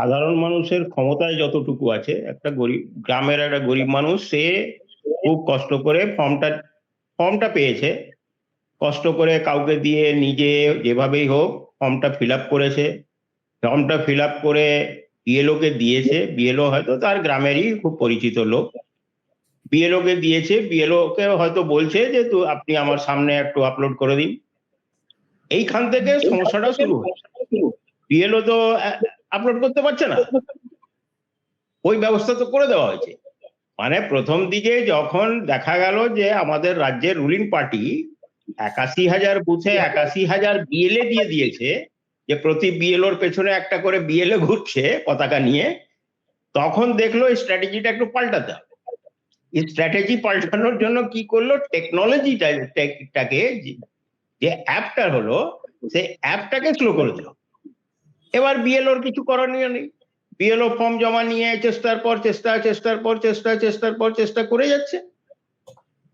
সাধারণ মানুষের ক্ষমতায় যতটুকু আছে একটা গরিব গ্রামের একটা গরিব মানুষ সে খুব কষ্ট করে ফর্মটা ফর্মটা পেয়েছে। কষ্ট করে কাউকে দিয়ে নিজে যেভাবেই হোক ফর্মটা ফিল আপ করেছে। ফর্মটা ফিল আপ করে বিএলও কে দিয়েছে। বিএলও হয়তো তার গ্রামেরই খুব পরিচিত লোক। বিএলও কে দিয়েছে। বিএলও কে হয়তো বলছে যে তো আপনি আমার সামনে একটু আপলোড করে দিন। এইখান থেকে সমস্যাটা শুরু হয়েছে বিএলও তো আপলোড করতে পারছে না? ওই ব্যবস্থা তো করে দেওয়া হয়েছে। মানে প্রথম দিকে যখন দেখা গেল যে আমাদের রাজ্যের রুলিং পার্টি একাশি হাজার বুথে একাশি হাজার বিএলএ দিয়ে দিয়েছে, যে প্রতি বিএলওর পেছনে একটা করে বিএলএ ঘুরছে পতাকা নিয়ে, তখন দেখল এই স্ট্র্যাটেজিটা একটু পাল্টাতে হবে। এই স্ট্র্যাটেজি পাল্টানোর জন্য কি করল? টেকনোলজিটাকে যে অ্যাপটা হলো, সেই অ্যাপটাকে স্লো করে দিল। এবার বিএলওর কিছু করণীয় নেই। বিএলও ফর্ম জমা নিয়ে চেষ্টার পর চেষ্টা, চেষ্টার পর চেষ্টা, চেষ্টার পর চেষ্টা করে যাচ্ছে।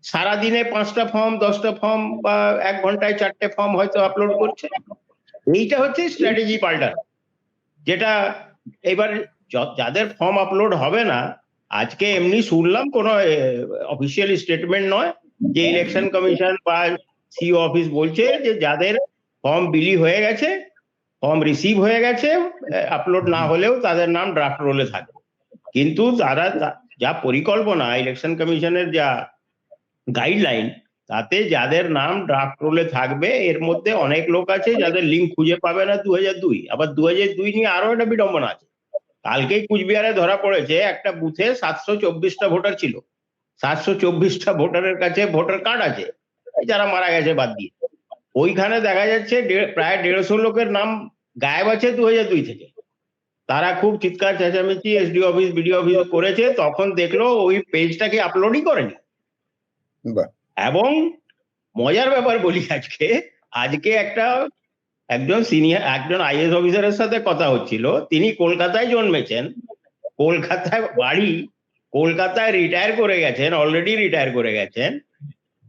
সারাদিনে পাঁচটা ফর্ম দশটা ফর্ম বা এক ঘন্টায় চারটে ফর্ম হয়তো আপলোড করছে। এইটা হচ্ছে স্ট্র্যাটেজি পাল্টানো যেটা এবার যাদের ফর্ম আপলোড হবে না, আজকে এমনি শুনলাম কোনো অফিসিয়াল স্টেটমেন্ট নয় যে ইলেকশন কমিশন বা সিও অফিস বলছে যে যাদের ফর্ম বিলি হয়ে গেছে ফর্ম রিসিভ হয়ে গেছে আপলোড না হলেও তাদের নাম ড্রাফট রোলে থাকবে। কিন্তু তারা যা পরিকল্পনা ইলেকশন কমিশনের যা গাইডলাইন তাতে যাদের নাম ড্রাফট রোলে থাকবে, এর মধ্যে অনেক লোক আছে যাদের লিঙ্ক খুঁজে পাবে না দু হাজার দুই। আবার দু হাজার দুই নিয়ে আরও একটা বিড়ম্বনা আছে। কালকেই কুচবিহারে ধরা পড়েছে, একটা বুথে সাতশো চব্বিশটা ভোটার ছিল। সাতশো চব্বিশটা ভোটারের কাছে ভোটার কার্ড আছে। যারা মারা গেছে বাদ দিয়ে। ওইখানে দেখা যাচ্ছে প্রায় দেড়শো লোকের নাম গায়েব আছে দু হাজার দুই থেকে। তারা খুব চিৎকার চেঁচামেচি এসডি অফিস বিডিও অফিস করেছে তখন দেখল ওই পেজটাকে আপলোডই করেনি। এবং মজার ব্যাপার বলি আজকে আজকে একটা একজন সিনিয়র একজন আইএস অফিসারের সাথে কথা হচ্ছিল। তিনি কলকাতায় জন্মেছেন। কলকাতায় বাড়ি কলকাতায় রিটায়ার করে গেছেন অলরেডি রিটায়ার করে গেছেন।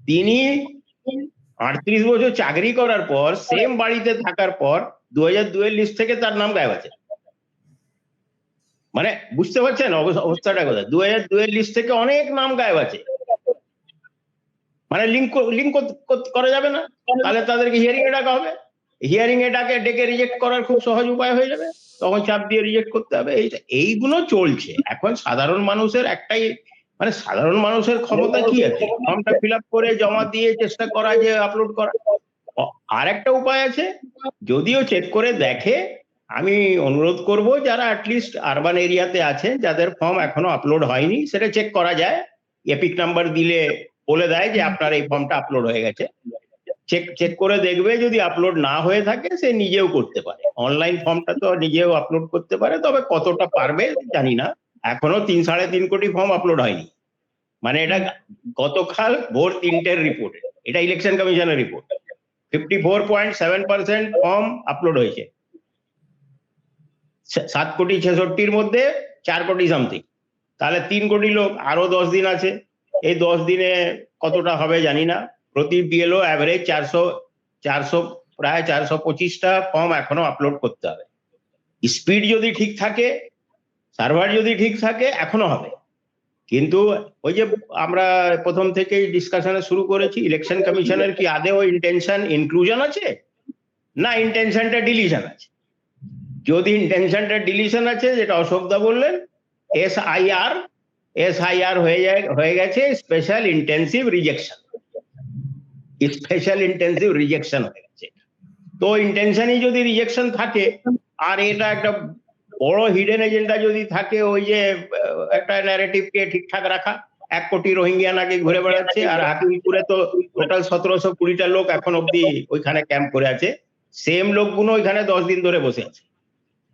তিনি আটত্রিশ বছর চাকরি করার পর সেম বাড়িতে থাকার পর দু হাজার দুয়ের লিস্ট থেকে তার নাম গায়েব আছে। মানে বুঝতে পারছেন অবস্থাটা কথা দু হাজার দুয়ের লিস্ট থেকে অনেক নাম গায়েব আছে। মানে লিঙ্ক লিঙ্ক করা যাবে না। তাহলে তাদেরকে হিয়ারিং এ ডাকা হবে। হিয়ারিং এ ডাকে ডেকে রিজেক্ট করার খুব সহজ উপায় হয়ে যাবে। তখন চাপ দিয়ে রিজেক্ট করতে হবে। এইটা এইগুলো চলছে। এখন সাধারণ মানুষের একটাই মানে সাধারণ মানুষের ক্ষমতা কি আছে? ফর্মটা ফিল আপ করে জমা দিয়ে চেষ্টা করা যে আপলোড করা। আর একটা উপায় আছে যদিও চেক করে দেখে আমি অনুরোধ করব যারা অ্যাটলিস্ট আরবান এরিয়াতে আছে যাদের ফর্ম এখনও আপলোড হয়নি সেটা চেক করা যায়। এপিক নাম্বার দিলে বলে দেয় যে আপনার এই ফর্মটা আপলোড হয়ে গেছে। চেক চেক করে দেখবে যদি আপলোড না হয়ে থাকে সে নিজেও করতে পারে। অনলাইন ফর্মটা তো নিজেও আপলোড করতে পারে তবে কতটা পারবে জানি না। এখনও তিন, সাড়ে তিন কোটি ফর্ম আপলোড হয়নি। মানে এটা গতকাল ভোর তিনটের রিপোর্ট এটা ইলেকশন কমিশনের report fifty four point seven percent form upload হয়েছে। সাত কোটি ছেষট্টির মধ্যে চার কোটি সামথিং তাহলে তিন কোটি লোক, আরও দশ দিন আছে। এই দশ দিনে কতটা হবে জানি না। প্রতি বিএলও অ্যাভারেজ চারশো চারশো, প্রায় চারশো পঁচিশটা ফর্ম এখনও আপলোড করতে হবে। স্পিড যদি ঠিক থাকে সার্ভার যদি ঠিক থাকে, এখনও হবে। কিন্তু ওই যে আমরা প্রথম থেকেই ডিসকাশনে শুরু করেছি ইলেকশন কমিশনের কি আদে আদেও ইন্টেনশন ইনক্লুশন আছে? না ইন্টেনশনটা ডিলিশন আছে। যদি ইন্টেনশনটা ডিলিশন আছে, যেটা অশোকদা বললেন S I R S I R হয়ে যায়, হয়ে গেছে special intensive rejection special intensive rejection হয়ে গেছে। তো ইন্টেনশনই যদি রিজেকশন থাকে, আর এটা একটা বড় হিডেন এজেন্ডা যদি থাকে, ওই যে, একটা ন্যারেটিভকে ঠিকঠাক রাখা। এক কোটি রোহিঙ্গিয়া নাকি ঘুরে বেড়াচ্ছে, আর হাকিমপুরে তো টোটাল সতেরোশো কুড়িটা লোক এখন অব্দি ওইখানে ক্যাম্প করে আছে। সেম লোকগুলো ওইখানে দশ দিন ধরে বসে আছে।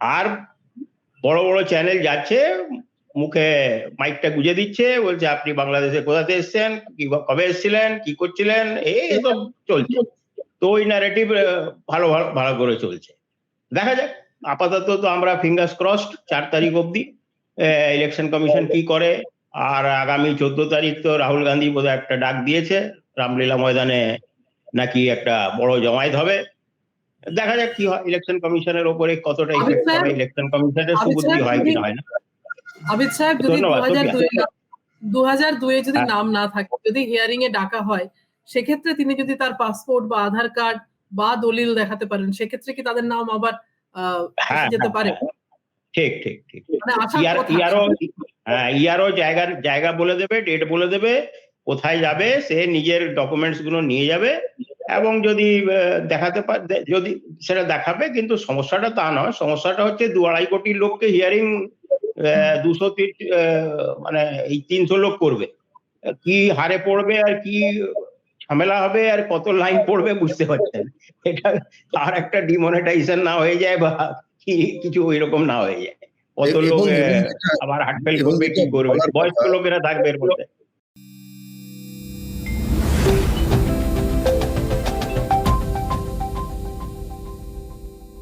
আর বড় বড় চ্যানেল যাচ্ছে, মুখে মাইকটা গুজে দিচ্ছে, বলছে, আপনি বাংলাদেশে কোথাতে এসছেন? কি কবে এসেছিলেন? কি করছিলেন? এই সব চলছে। তো ওই ন্যারেটিভ ভালো ভালো করে চলছে। দেখা যাক। আপাতত তো আমরা ফিঙ্গার্স ক্রসড চার তারিখ অবধি ইলেকশন কমিশন কি করে আর আগামী চোদ্দ তারিখ তো রাহুল গান্ধী বোধহয় একটা ডাক দিয়েছে রামলীলা ময়দানে নাকি একটা বড় জমায়েত হবে। দেখা যাক কি হয় ইলেকশন কমিশনের ওপরে কতটা ইফেক্ট হবে ইলেকশন কমিশনের সুবুদ্ধি হয় কি হয় না। আবিদ সাহেব যদি দু হাজার দুয়ে যদি হ্যাঁ। নাম না থাকে যদি হিয়ারিং এ ডাকা হয় সেক্ষেত্রে তিনি যদি তার পাসপোর্ট বা আধার কার্ড বা দলিল দেখাতে পারেন সেক্ষেত্রে কি তাদের নাম আবার যেতে হ্যাঁ, পারে। হ্যাঁ। ঠিক ঠিক ঠিক। মানে ইয়ারও হ্যাঁ ইয়ারও জায়গা বলে দেবে ডেট বলে দেবে কোথায় যাবে সে নিজের ডকুমেন্টসগুলো নিয়ে যাবে এবং যদি দেখাতে পারে যদি সেটা দেখাবে কিন্তু সমস্যাটা তা নয়। সমস্যাটা হচ্ছে দু আড়াই কোটি লোককে হিয়ারিং দুশো মানে এই তিনশো লোক করবে। কি হারে পড়বে আর কি ঝামেলা হবে আর কত লাইন পড়বে বুঝতে পারছেন? এটা আর একটা ডিমনিটাইজেশন না হয়ে যায় বা কিছু ওই রকম না হয়ে যায়। কত লোক আবার হার্টফেল এবং করবে কি করবে? বয়স্ক লোকেরা থাকবে এর মধ্যে।